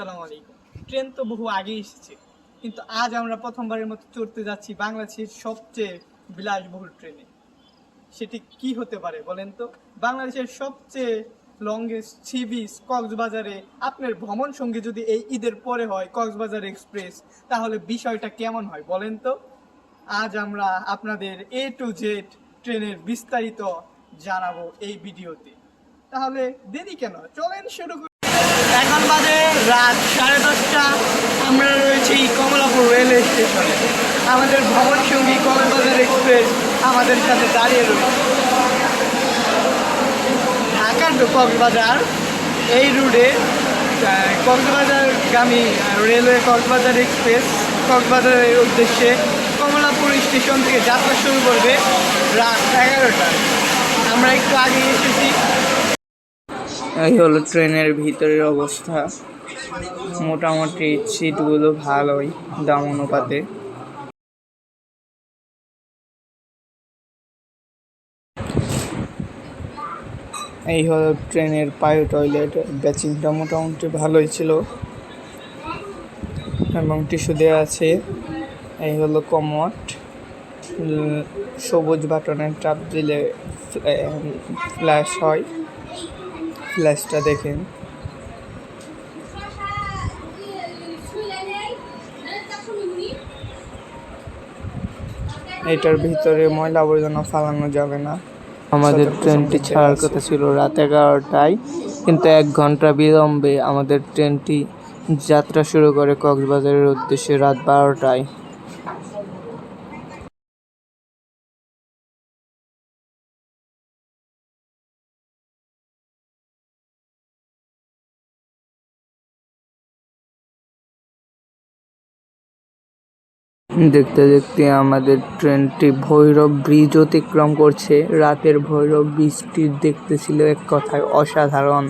আসসালামু আলাইকুম। ট্রেন তো বহু আগে এসেছে, কিন্তু আজ আমরা প্রথমবারের মতো চড়তে যাচ্ছি বাংলাদেশের সবচেয়ে বিলাসবহুল ট্রেনে। সেটি কি হতে পারে বলেন তো? বাংলাদেশের সবচেয়ে লংগেস্ট সি বিচ কক্সবাজারে আপনার ভ্রমণ সঙ্গী যদি এই ঈদের পরে হয় কক্সবাজার এক্সপ্রেস, তাহলে বিষয়টা কেমন হয় বলেন তো? আজ আমরা আপনাদের এ টু জেড ট্রেনের বিস্তারিত জানাব এই ভিডিওতে। তাহলে দেরি কেন? চলেন শুরু করি। এখন বাজে রাত সাড়ে দশটা, আমরা রয়েছি কমলাপুর রেলওয়ে স্টেশনে। আমাদের ভবন সঙ্গী কক্সবাজার এক্সপ্রেস আমাদের সাথে দাঁড়িয়ে রয়েছে। ঢাকা কক্সবাজার, এই রুটে কক্সবাজারগামী রেলওয়ে কক্সবাজার এক্সপ্রেস, কক্সবাজারের উদ্দেশ্যে কমলাপুর স্টেশন থেকে যাত্রা শুরু করবে রাত এগারোটায় আমরা একটু আগে এসেছি। এই হলো ট্রেনের ভিতরের অবস্থা। মোটামুটি সিটগুলো ভালোই, দাম অনুপাতে। এই হলো ট্রেনের পায়ু টয়লেট, ব্যাচিংটা মোটামুটি ভালোই ছিল। এবং টিস্যু দেওয়া আছে, এই হলো কমট। সবুজ বাটনের চাপ দিলে ফ্ল্যাশ হয়। ফ্ল্যাশটা দেখেন। এটার ভিতরে ময়লা আবর্জনা ফালানো যাবে না। আমাদের ট্রেনটি ছাড়ার কথা ছিল রাত এগারোটায় কিন্তু এক ঘণ্টা বিলম্বে আমাদের ট্রেনটি যাত্রা শুরু করে কক্সবাজারের উদ্দেশ্যে রাত বারোটায়। দেখতে দেখতে আমাদের ট্রেনটি ভৈরব ব্রিজ অতিক্রম করছে। রাতের ভৈরব ব্রিজটি দেখতে ছিল এক কথায় অসাধারণ।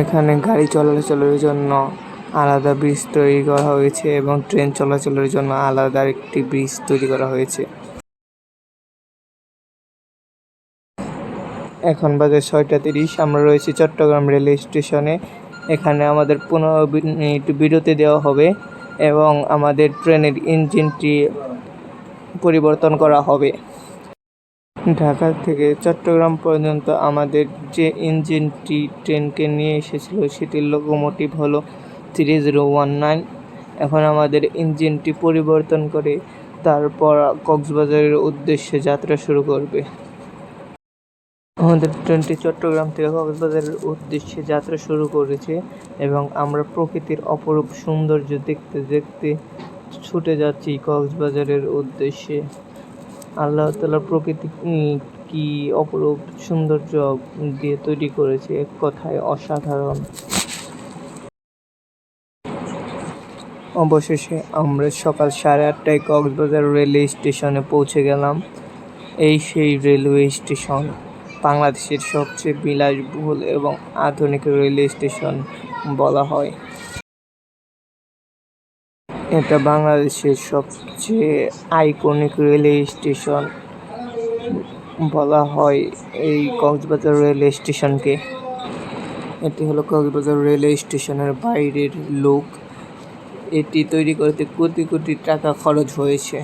এখানে গাড়ি চলাচলের জন্য আলাদা ব্রিজ তৈরি করা হয়েছে এবং ট্রেন চলাচলের জন্য আলাদা একটি ব্রিজ তৈরি করা হয়েছে। এখন বাজে ছয়টা তিরিশ, আমরা রয়েছি চট্টগ্রাম রেলওয়ে স্টেশনে। এখানে আমাদের পনেরো মিনিট বিরতি দেওয়া হবে। এবং আমাদের ট্রেনের ইঞ্জিনটি পরিবর্তন করা হবে। ঢাকা থেকে চট্টগ্রাম পর্যন্ত আমাদের যে ইঞ্জিনটি ট্রেনকে নিয়ে এসেছিল, সেটির লোকোমোটিভ হলো থ্রি জিরো ওয়ান নাইন এখন আমাদের ইঞ্জিনটি পরিবর্তন করে তারপর কক্সবাজারের উদ্দেশ্যে যাত্রা শুরু করবে। আমাদের ট্রেনটি চট্টগ্রাম থেকে কক্সবাজারের উদ্দেশ্যে যাত্রা শুরু করেছে এবং আমরা প্রকৃতির অপরূপ সৌন্দর্য দেখতে দেখতে ছুটে যাচ্ছি কক্সবাজারের উদ্দেশ্যে। আল্লাহ তালা প্রকৃতি কি অপরূপ সৌন্দর্য দিয়ে তৈরি করেছে এক কথায় অসাধারণ। অবশেষে আমরা সকাল সাড়ে আটটায় কক্সবাজার রেলওয়ে স্টেশনে পৌঁছে গেলাম। এই সেই রেলওয়ে স্টেশন। বাংলাদেশের সবচেয়ে বিলাসবহুল এবং আধুনিক রেলওয়ে স্টেশন বলা হয়। এটা বাংলাদেশের সবচেয়ে আইকনিক রেলওয়ে স্টেশন বলা হয় এই কক্সবাজার রেলওয়ে স্টেশনকে। এটি হলো কক্সবাজার রেলওয়ে স্টেশনের বাইরের লোক। এটি তৈরি করতে কোটি কোটি টাকা খরচ হয়েছে।